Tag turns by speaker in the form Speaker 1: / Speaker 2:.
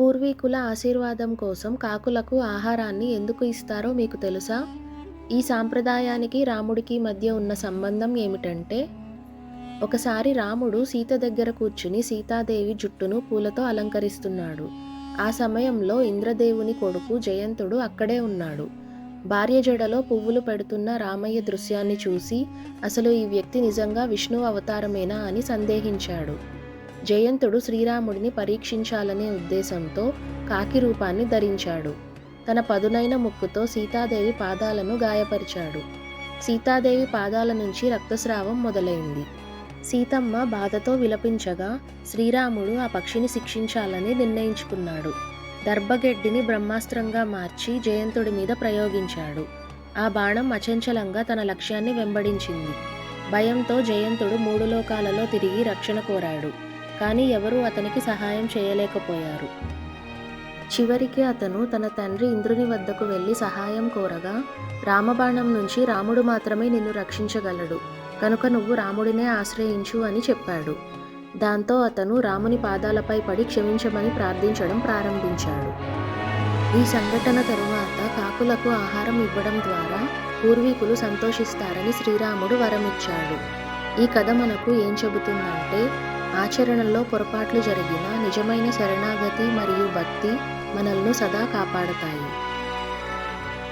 Speaker 1: పూర్వీకుల ఆశీర్వాదం కోసం కాకులకు ఆహారాన్ని ఎందుకు ఇస్తారో మీకు తెలుసా? ఈ సాంప్రదాయానికి రాముడికి మధ్య ఉన్న సంబంధం ఏమిటంటే ఒకసారి రాముడు సీత దగ్గర కూర్చుని సీతాదేవి జుట్టును పూలతో అలంకరిస్తున్నాడు. ఆ సమయంలో ఇంద్రదేవుని కొడుకు జయంతుడు అక్కడే ఉన్నాడు. భార్య జడలో పువ్వులు పెడుతున్న రామయ్య దృశ్యాన్ని చూసి అసలు ఈ వ్యక్తి నిజంగా విష్ణు అవతారమేనా అని సందేహించాడు. జయంతుడు శ్రీరాముడిని పరీక్షించాలనే ఉద్దేశంతో కాకి రూపాన్ని ధరించాడు. తన పదునైన ముక్కుతో సీతాదేవి పాదాలను గాయపరిచాడు. సీతాదేవి పాదాల నుంచి రక్తస్రావం మొదలైంది. సీతమ్మ బాధతో విలపించగా శ్రీరాముడు ఆ పక్షిని శిక్షించాలని నిర్ణయించుకున్నాడు. దర్భగెడ్డిని బ్రహ్మాస్త్రంగా మార్చి జయంతుడి మీద ప్రయోగించాడు. ఆ బాణం అచంచలంగా తన లక్ష్యాన్ని వెంబడించింది. భయంతో జయంతుడు మూడు లోకాలలో తిరిగి రక్షణ కోరాడు. కానీ ఎవరూ అతనికి సహాయం చేయలేకపోయారు. చివరికి అతను తన తండ్రి ఇంద్రుని వద్దకు వెళ్ళి సహాయం కోరగా రామబాణం నుంచి రాముడు మాత్రమే నిన్ను రక్షించగలడు కనుక నువ్వు రాముడినే ఆశ్రయించు అని చెప్పాడు. దాంతో అతను రాముని పాదాలపై పడి క్షమించమని ప్రార్థించడం ప్రారంభించాడు. ఈ సంఘటన తరువాత కాకులకు ఆహారం ఇవ్వడం ద్వారా పూర్వీకులు సంతోషిస్తారని శ్రీరాముడు వరమిచ్చాడు. ఈ కథ మనకు ఏం చెబుతుందంటే ఆచరణలో పొరపాట్లు జరిగిన నిజమైన శరణాగతి మరియు భక్తి మనల్ని సదా కాపాడతాయి.